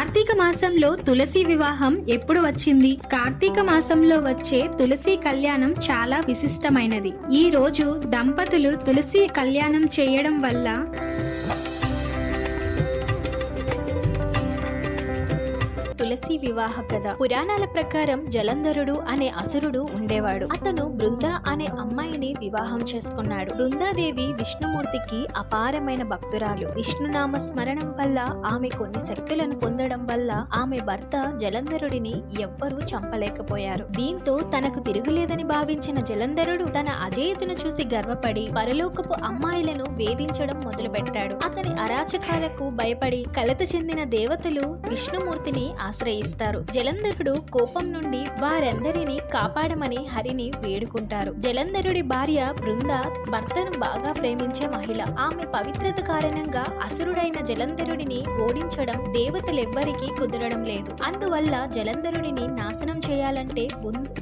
కార్తీక మాసంలో తులసి వివాహం ఎప్పుడు వచ్చింది? కార్తీక మాసంలో వచ్చే తులసి కళ్యాణం చాలా విశిష్టమైనది. ఈ రోజు దంపతులు తులసి కళ్యాణం చేయడం వల్ల తులసి వివాహ కథ. పురాణాల ప్రకారం జలంధరుడు అనే అసురుడు ఉండేవాడు. అతను బృంద అనే అమ్మాయిని వివాహం చేసుకున్నాడు. బృందాదేవి విష్ణుమూర్తికి అపారమైన భక్తురాలు. విష్ణునామ స్మరణం వల్ల ఆమె కొన్ని శక్తులను పొందడం వల్ల ఆమె భర్త జలంధరుడిని ఎవ్వరూ చంపలేకపోయారు. దీంతో తనకు తిరుగులేదని భావించిన జలంధరుడు తన అజేయతను చూసి గర్వపడి పరలోకపు అమ్మాయిలను వేధించడం మొదలుపెట్టాడు. అతని అరాచకాలకు భయపడి కలత చెందిన దేవతలు విష్ణుమూర్తిని ఆశ్రయిస్తారు జలంధరుడు కోపం నుండి వారందరినీ కాపాడమని హరిని వేడుకుంటారు. జలంధరుడి భార్య బృంద భర్తను బాగా ప్రేమించే మహిళ. ఆమె పవిత్రత కారణంగా అసురుడైన జలంధరుడిని ఓడించడం దేవతలెవ్వరికీ కుదరడం లేదు. అందువల్ల జలంధరుడిని నాశనం చేయాలంటే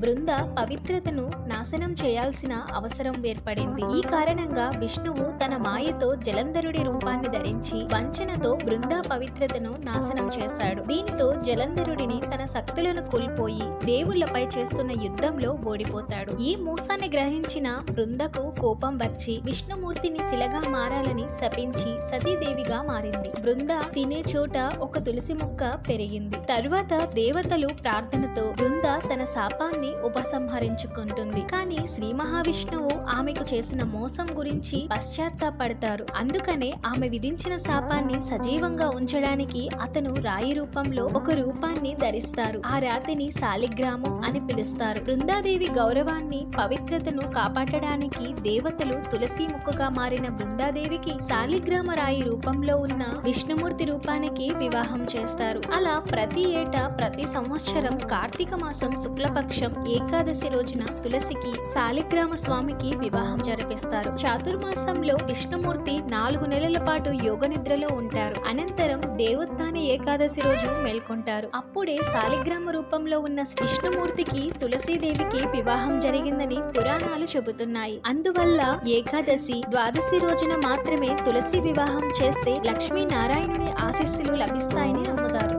బృంద పవిత్రతను నాశనం చేయాల్సిన అవసరం ఏర్పడింది. ఈ కారణంగా విష్ణువు తన మాయతో జలంధరుడి రూపాన్ని ధరించి వంచనతో బృంద పవిత్రతను నాశనం చేశాడు. దీనితో జలంధరుడిని తన శక్తులను కోల్పోయి దేవుళ్ళపై చేస్తున్న యుద్ధంలో ఓడిపోతాడు. ఈ మోసాన్ని గ్రహించిన బృందకు కోపం వచ్చి విష్ణుమూర్తిని శిలగా మారాలని శపించి సతీదేవిగా మారింది. బృంద తినే చోట ఒక తులసి మొక్క పెరిగింది. తరువాత దేవతలు ప్రార్థనతో బృంద తన శాపాన్ని ఉపసంహరించుకుంటుంది. కానీ శ్రీ మహావిష్ణువు ఆమెకు చేసిన మోసం గురించి పశ్చాత్తాపడతారు. అందుకనే ఆమె విధించిన శాపాన్ని సజీవంగా ఉంచడానికి అతను రాయి రూపంలో ఒక రూపాన్ని ధరిస్తారు. ఆ రాతిని శాలిగ్రామం అని పిలుస్తారు. బృందాదేవి గౌరవాన్ని పవిత్రతను కాపాడడానికి దేవతలు తులసి ముక్కగా మారిన బృందాదేవికి శాలిగ్రామ రాయి రూపంలో ఉన్న విష్ణుమూర్తి రూపానికి వివాహం చేస్తారు. అలా ప్రతి ఏటా ప్రతి సంవత్సరం కార్తీక మాసం శుక్లపక్షం ఏకాదశి రోజున తులసికి శాలిగ్రామ స్వామికి వివాహం జరిపిస్తారు. చాతుర్మాసంలో విష్ణుమూర్తి నాలుగు నెలల పాటు యోగ నిద్రలో ఉంటారు. అనంతరం దేవోత్థాన ఏకాదశి రోజు మేల్కొంటారు. అప్పుడే శాలిగ్రామ రూపంలో ఉన్న విష్ణుమూర్తికి తులసీదేవికి వివాహం జరిగిందని పురాణాలు చెబుతున్నాయి. అందువల్ల ఏకాదశి ద్వాదశి రోజున మాత్రమే తులసి వివాహం చేస్తే లక్ష్మీ నారాయణుని ఆశీస్సులు లభిస్తాయని నమ్ముతారు.